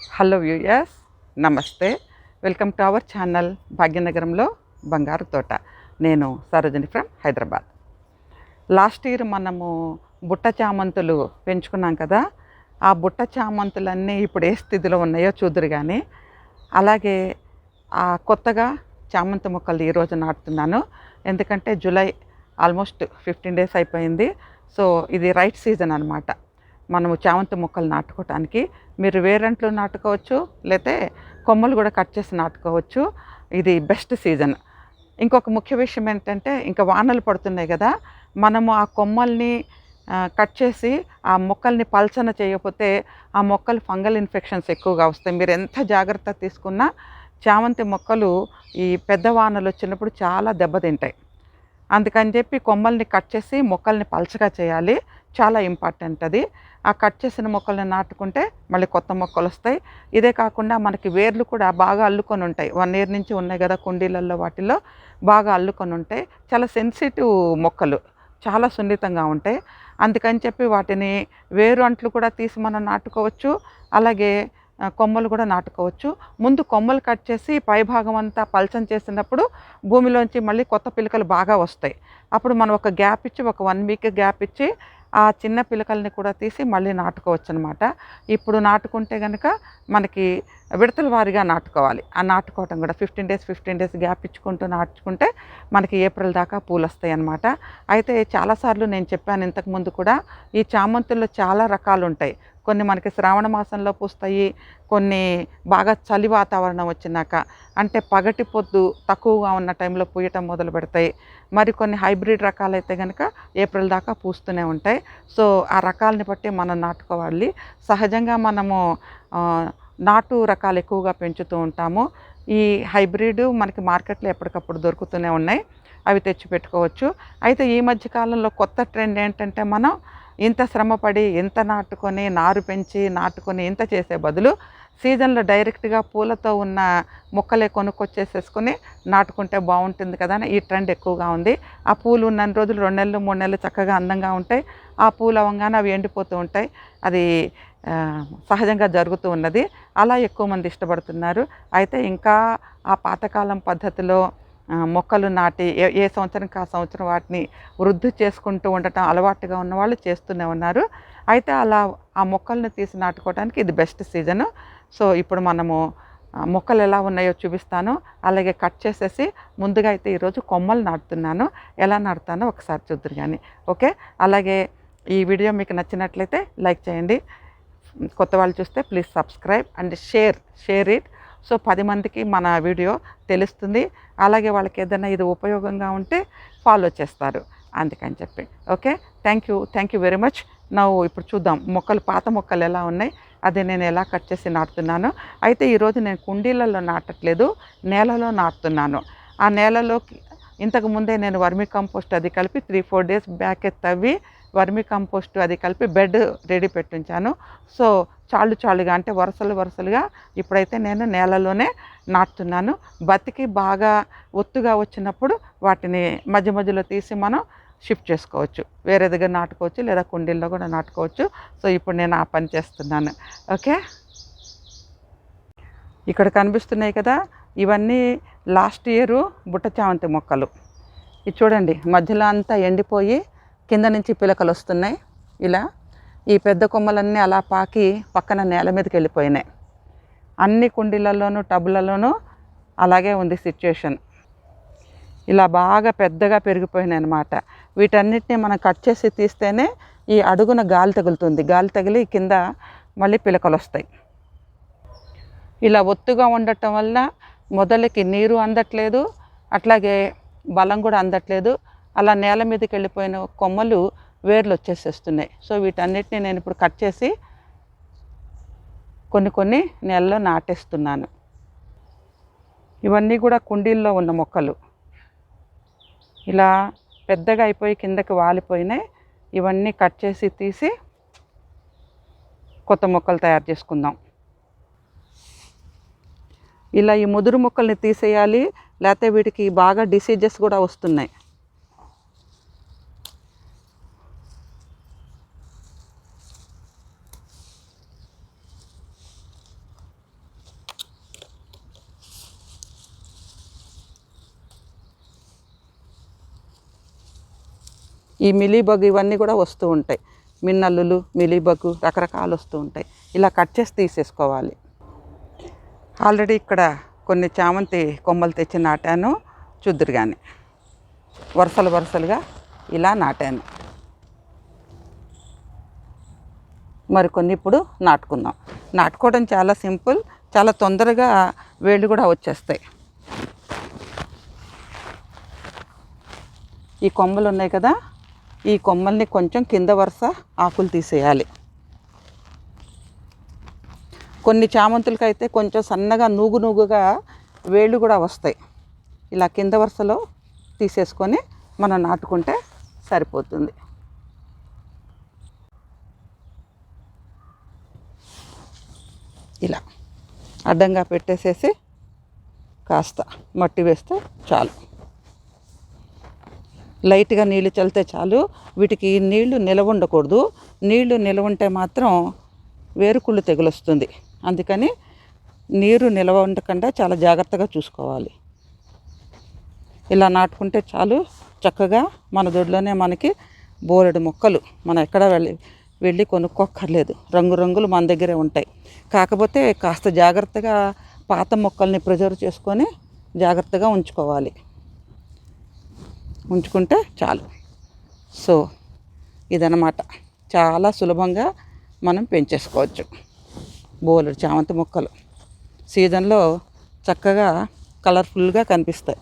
Hello viewers namaste. Welcome to our channel భాగ్యనగరంలో బంగారు తోట. నేను Sarojini from Hyderabad. Last year మనము బుట్ట చామంతులు పెంచుకున్నాం కదా ఆ బుట్ట చామంతులన్నీ ఇప్పుడు ఏ స్థితిలో ఉన్నాయో చూదురు కానీ అలాగే ఆ కొత్తగా చామంతి మొక్కలు ఈరోజు నాటుతున్నాను. ఎందుకంటే జూలై ఆల్మోస్ట్ ఫిఫ్టీన్ డేస్ అయిపోయింది. సో ఇది రైట్ సీజన్ అనమాట మనము చామంతి మొక్కలు నాటుకోవటానికి మీరు వేరంట్లు నాటుకోవచ్చు లేతే కొమ్మలు కూడా కట్ చేసి నాటుకోవచ్చు. ఇది బెస్ట్ సీజన్. ఇంకొక ముఖ్య విషయం ఏంటంటే ఇంకా వానలు పడుతున్నాయి కదా మనము ఆ కొమ్మల్ని కట్ చేసి ఆ మొక్కల్ని పల్చన చేయకపోతే ఆ మొక్కలు ఫంగల్ ఇన్ఫెక్షన్స్ ఎక్కువగా వస్తాయి. మీరు ఎంత జాగ్రత్త తీసుకున్నా చామంతి మొక్కలు ఈ పెద్ద వానలు వచ్చినప్పుడు చాలా దెబ్బతింటాయి. అందుకని చెప్పి కొమ్మల్ని కట్ చేసి మొక్కల్ని పల్చగా చేయాలి. చాలా ఇంపార్టెంట్ అది. ఆ కట్ చేసిన మొక్కల్ని నాటుకుంటే మళ్ళీ కొత్త మొక్కలు వస్తాయి. ఇదే కాకుండా మనకి వేర్లు కూడా బాగా అల్లుకొని ఉంటాయి. వన్ ఇయర్ నుంచి ఉన్నాయి కదా కుండీలలో వాటిల్లో బాగా అల్లుకొని ఉంటాయి. చాలా సెన్సిటివ్ మొక్కలు. చాలా సున్నితంగా ఉంటాయి. అందుకని చెప్పి వాటిని వేరు అంట్లు కూడా తీసి మనం నాటుకోవచ్చు. అలాగే కొమ్మలు కూడా నాటుకోవచ్చు. ముందు కొమ్మలు కట్ చేసి పై భాగం అంతా పల్చం చేసినప్పుడు భూమిలోంచి మళ్ళీ కొత్త పిలకలు బాగా వస్తాయి. అప్పుడు మనం ఒక గ్యాప్ ఇచ్చి ఒక వన్ వీక్ గ్యాప్ ఇచ్చి ఆ చిన్న పిలకల్ని కూడా తీసి మళ్ళీ నాటుకోవచ్చు అనమాట ఇప్పుడు నాటుకుంటే కనుక మనకి విడతల వారీగా నాటుకోవాలి. ఆ నాటుకోవటం కూడా fifteen days fifteen days gap ఇచ్చుకుంటూ నాటుకుంటే మనకి ఏప్రిల్ దాకా పూలు వస్తాయి అనమాట అయితే చాలాసార్లు నేను చెప్పాను ఇంతకుముందు కూడా ఈ చామంతుల్లో చాలా రకాలు ఉంటాయి కొన్ని మనకి శ్రావణ మాసంలో పూస్తాయి కొన్ని బాగా చలి వాతావరణం వచ్చినాక. అంటే పగటి పొద్దు తక్కువగా ఉన్న టైంలో పూయటం మొదలు పెడతాయి. మరి కొన్ని హైబ్రిడ్ రకాలైతే కనుక ఏప్రిల్ దాకా పూస్తూనే ఉంటాయి. సో ఆ రకాలని బట్టి మనం నాటుకోవాలి. సహజంగా మనము నాటు రకాలు ఎక్కువగా పెంచుతూ ఉంటాము. ఈ హైబ్రిడ్ మనకి మార్కెట్లో ఎప్పటికప్పుడు దొరుకుతూనే ఉన్నాయి. అవి తెచ్చి పెట్టుకోవచ్చు అయితే ఈ మధ్య కాలంలో కొత్త ట్రెండ్ ఏంటంటే మనం ఇంత శ్రమపడి ఇంత నాటుకొని నారు పెంచి నాటుకొని ఇంత చేసే బదులు సీజన్లో డైరెక్ట్గా పూలతో ఉన్న మొక్కలే కొనుక్కొచ్చేసేసుకొని నాటుకుంటే బాగుంటుంది కదా అని ఈ ట్రెండ్ ఎక్కువగా ఉంది. ఆ పూలు ఉన్న రోజులు రెండు నెలలు మూడు నెలలు చక్కగా అందంగా ఉంటాయి. ఆ పూలు అవ్వగానే అవి ఎండిపోతూ ఉంటాయి. అది సహజంగా జరుగుతూ ఉన్నది. అలా ఎక్కువ మంది ఇష్టపడుతున్నారు. అయితే ఇంకా ఆ పాతకాలం పద్ధతిలో మొక్కలు నాటి ఏ ఏ సంవత్సరానికి ఆ సంవత్సరం వాటిని వృద్ధి చేసుకుంటూ ఉండటం అలవాటుగా ఉన్నవాళ్ళు చేస్తూనే ఉన్నారు. అయితే అలా ఆ మొక్కలను తీసి నాటుకోవడానికి ఇది బెస్ట్ సీజను. సో ఇప్పుడు మనము మొక్కలు ఎలా ఉన్నాయో చూపిస్తాను. అలాగే కట్ చేసేసి ముందుగా అయితే ఈరోజు కొమ్మలు నాటుతున్నాను. ఎలా నాటుతానో ఒకసారి చూద్దరు కానీ ఓకే? అలాగే ఈ వీడియో మీకు నచ్చినట్లయితే లైక్ చేయండి. కొత్త వాళ్ళు చూస్తే please subscribe and share share it. So పది మందికి మన వీడియో తెలుస్తుంది. అలాగే వాళ్ళకి ఏదైనా ఇది ఉపయోగంగా ఉంటే ఫాలో చేస్తారు. అందుకని చెప్పి. Okay? Thank you thank you very much నా ఇప్పుడు చూద్దాం మొక్కలు పాత మొక్కలు ఎలా ఉన్నాయి? అది నేను ఎలా కట్ చేసి నాటుతున్నాను? అయితే ఈరోజు నేను కుండీలలో నాటట్లేదు నేలలో నాటుతున్నాను. ఆ నేలలోకి ఇంతకు ముందే నేను వర్మి కంపోస్ట్ అది కలిపి త్రీ ఫోర్ డేస్ బ్యాకే తవ్వి వర్మి కంపోస్ట్ అది కలిపి బెడ్ రెడీ పెట్టించాను. సో చాలు చాలుగా అంటే వరుసలు వరుసలుగా ఇప్పుడైతే నేను నేలలోనే నాటుతున్నాను. బతికి బాగా ఒత్తుగా వచ్చినప్పుడు వాటిని మధ్య మధ్యలో తీసి మనం షిఫ్ట్ చేసుకోవచ్చు. వేరే దగ్గర నాటుకోవచ్చు లేదా కుండీల్లో కూడా నాటుకోవచ్చు. సో ఇప్పుడు నేను ఆ పని చేస్తున్నాను. ఓకే? ఇక్కడ కనిపిస్తున్నాయి కదా ఇవన్నీ లాస్ట్ ఇయరు బుట్ట చామంతి మొక్కలు. ఇది చూడండి మధ్యలో అంతా ఎండిపోయి కింద నుంచి పిలకలు వస్తున్నాయి. ఇలా ఈ పెద్ద కొమ్మలన్నీ అలా పాకి పక్కన నేల మీదకి వెళ్ళిపోయినాయి. అన్ని కుండీలలోనూ టబ్బులలోనూ అలాగే ఉంది సిచ్యుయేషన్ ఇలా బాగా పెద్దగా పెరిగిపోయినాయి అనమాట వీటన్నిటిని మనం కట్ చేసి తీస్తేనే ఈ అడుగున గాలి తగులుతుంది. గాలి తగిలి కింద మళ్ళీ పిలకలు వస్తాయి. ఇలా ఒత్తుగా ఉండటం వల్ల మొదలకి నీరు అందట్లేదు అట్లాగే బలం కూడా అందట్లేదు. అలా నేల మీదకి వెళ్ళిపోయిన కొమ్మలు వేర్లు వచ్చేసేస్తున్నాయి. సో వీటన్నిటిని నేను ఇప్పుడు కట్ చేసి కొన్ని కొన్ని నెలలో నాటేస్తున్నాను. ఇవన్నీ కూడా కుండీల్లో ఉన్న మొక్కలు. ఇలా పెద్దగా అయిపోయి కిందకి వాలిపోయినాయి. ఇవన్నీ కట్ చేసి తీసి కొత్త మొక్కలు తయారు చేసుకుందాం. ఇలా ఈ ముదురు మొక్కల్ని తీసేయాలి. లేకపోతే వీటికి బాగా డిసీజెస్ కూడా వస్తున్నాయి. ఈ మిలీబగ్ ఇవన్నీ కూడా వస్తూ ఉంటాయి. మిన్నల్లులు మిలీబగ్ రకరకాలు వస్తూ ఉంటాయి. ఇలా కట్ చేసి తీసేసుకోవాలి. ఆల్రెడీ ఇక్కడ కొన్ని చామంతి కొమ్మలు తెచ్చి నాటాను. చూద్దురు కానీ వరుసలు వరుసలుగా ఇలా నాటాను. మరికొన్ని ఇప్పుడు నాటుకుందాం. నాటుకోవడం చాలా సింపుల్. చాలా తొందరగా వేళ్ళు కూడా వచ్చేస్తాయి. ఈ కొమ్మలు ఉన్నాయి కదా. ఈ కొమ్మల్ని కొంచెం కింద వరుస ఆకులు తీసేయాలి. కొన్ని చామంతులకైతే కొంచెం సన్నగా నూగు నూగుగా వేళ్ళు కూడా వస్తాయి. ఇలా కింద వరుసలో తీసేసుకొని మనం నాటుకుంటే సరిపోతుంది. ఇలా అడ్డంగా పెట్టేసేసి కాస్త మట్టి వేస్తే చాలు. లైట్గా నీళ్ళు చల్లితే చాలు. వీటికి నీళ్ళు నిలవ ఉండకూడదు. నీళ్ళు నిలవ ఉంటే మాత్రం వేరుకుళ్ళు తెగులొస్తుంది. అందుకని నీరు నిలవ ఉండకుండా చాలా జాగ్రత్తగా చూసుకోవాలి. ఇలా నాటుకుంటే చాలు. చక్కగా మన దొడ్లోనే మనకి బోలెడు మొక్కలు. మనం ఎక్కడ వెళ్ళి వెళ్ళి కొనుక్కోక్కర్లేదు. రంగురంగులు మన దగ్గరే ఉంటాయి. కాకపోతే కాస్త జాగ్రత్తగా పాత మొక్కల్ని ప్రిజర్వ్ చేసుకొని జాగ్రత్తగా ఉంచుకోవాలి. ఉంచుకుంటే చాలు. సో ఇదనమాట చాలా సులభంగా మనం పెంచేసుకోవచ్చు బోలెడు చామంతి మొక్కలు. సీజన్లో చక్కగా కలర్ఫుల్గా కనిపిస్తాయి.